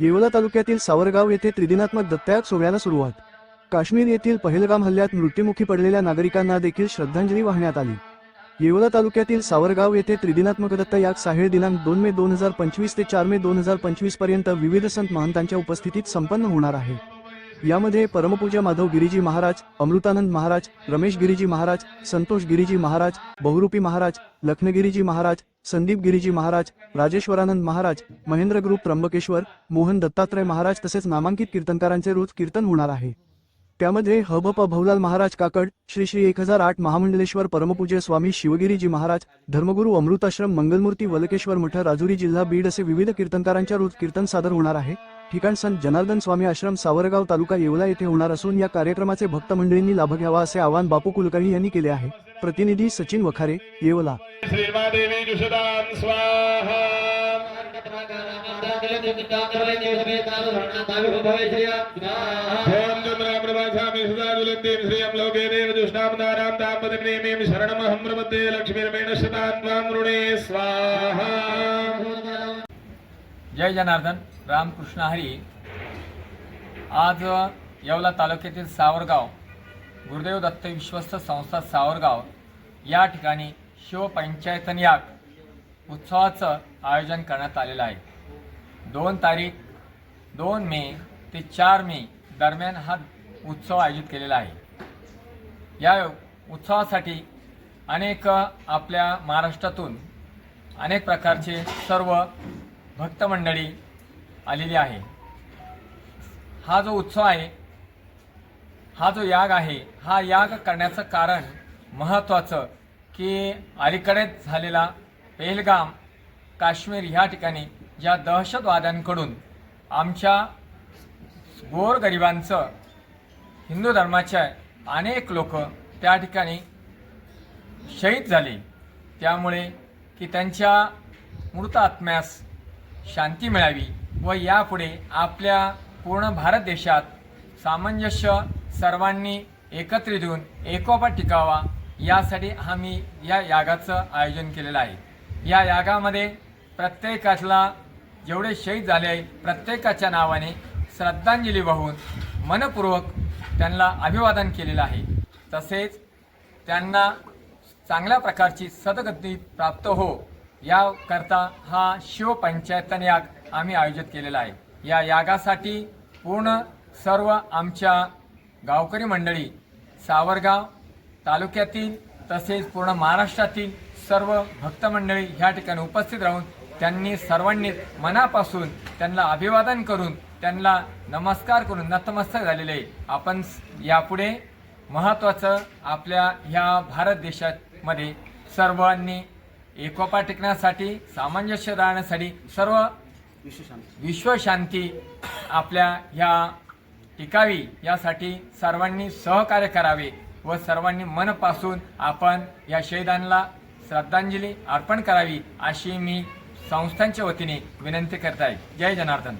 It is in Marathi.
येवला तालुक्यातील सावरगाव येथे त्रिदिनात्मक दत्तयाग सोहळ्याला सुरुवात. काश्मीर येथील पहिलगाम हल्ल्यात मृत्युमुखी पडलेल्या नागरिकांना देखील श्रद्धांजली वाहण्यात आली. येवला तालुक्यातील सावरगाव येथे त्रिदिनात्मक दत्तयाग साहेळ दिनांक दोन मे दोन हजार पंचवीस ते चार मे दोन हजार पंचवीसपर्यंत विविध संत महंतांच्या उपस्थितीत संपन्न होणार आहे. यामध्ये परमपूज्य माधव गिरीजी महाराज अमृतानंद महाराज रमेश गिरीजी महाराज संतोष गिरीजी महाराज बहुरूपी महाराज लखनगिरीजी महाराज संदीप गिरीजी महाराज राजेश्वरानंद महाराज महेंद्र ग्रुप त्र्यंबकेश्वर मोहन दत्तात्रय महाराज तसेच नामांकित कीर्तनकारांचे रोज कीर्तन होणार आहे. त्यामध्ये हबप भवलाल महाराज काकड श्री श्री एक हजार आठ महामंडलेश्वर परमपूज्य स्वामी शिवगिरीजी महाराज धर्मगुरू अमृताश्रम मंगलमूर्ती वलकेश्वर मठ राजुरी जिल्हा बीड असे विविध कीर्तनकारांच्या रोज कीर्तन सादर होणार आहे. ठिकाण संत जनार्दन स्वामी आश्रम सावरगाव तालुका येवला येथे होणार असून या कार्यक्रमाचे भक्त मंडळींनी लाभ घ्यावा असे आवाहन बापू कुलकर्णी यांनी केले आहे. प्रतिनिधी सचिन वखारे येवला. श्रीमादेवी जुषदां स्वाहा। जय जनार्दन रामकृष्ण हरी. आज येवला तालुक्यातील सावरगाव गुरुदेव दत्त विश्वस्त संस्था सावरगाव या ठिकाणी शिवपंचायतन याग उत्सवाचं आयोजन करण्यात आलेलं आहे. दोन तारीख दोन मे ते चार मे दरम्यान हा उत्सव आयोजित केलेला आहे. या उत्सवासाठी अनेक आपल्या महाराष्ट्रातून अनेक प्रकारचे सर्व भक्त मंडळी आलेली आहे. हा जो उत्सव आहे हा जो याग आहे हा याग करण्याचं कारण महत्त्वाचं की अलीकडेच झालेला पेहलगाम काश्मीर ह्या ठिकाणी ज्या दहशतवाद्यांकडून आमच्या गोरगरिबांचं हिंदू धर्माचे अनेक लोक त्या ठिकाणी शहीद झाले. त्यामुळे की त्यांच्या मृत आत्म्यास शांती मिळावी व यापुढे आपल्या पूर्ण भारत देशात सामंजस्य सर्वांनी एकत्रित येऊन एकोपा टिकावा यासाठी आम्ही या यागाचं आयोजन केलेलं आहे. या यागामध्ये प्रत्येकाला जेवढे शहीद झाले आहे प्रत्येकाच्या नावाने श्रद्धांजली वाहून मनपूर्वक त्यांना अभिवादन केलेलं आहे. तसेच त्यांना चांगल्या प्रकारची सदगती प्राप्त हो. याकरता हा शिवपंचायतन याग आम्ही आयोजित केलेला आहे या यागासाठी पूर्ण सर्व आमच्या गावकरी मंडळी सावरगाव तालुक्यातील तसेच पूर्ण महाराष्ट्रातील सर्व भक्त मंडळी ह्या ठिकाणी उपस्थित राहून त्यांनी सर्वांनी मनापासून त्यांना अभिवादन करून त्यांना नमस्कार करून नतमस्तक झालेले आहे. आपण यापुढे महत्त्वाचं आपल्या ह्या भारत देशामध्ये सर्वांनी एकोपा टिकण्यासाठी सामंजस्य राहण्यासाठी सर्व विश्वशांती आपल्या ह्या टिकावी यासाठी सर्वांनी सहकार्य करावे व सर्वांनी मनपासून आपण या शहीदांना श्रद्धांजली अर्पण करावी अशी मी संस्थांच्या वतीने विनंती करत आहे. जय जनार्दन.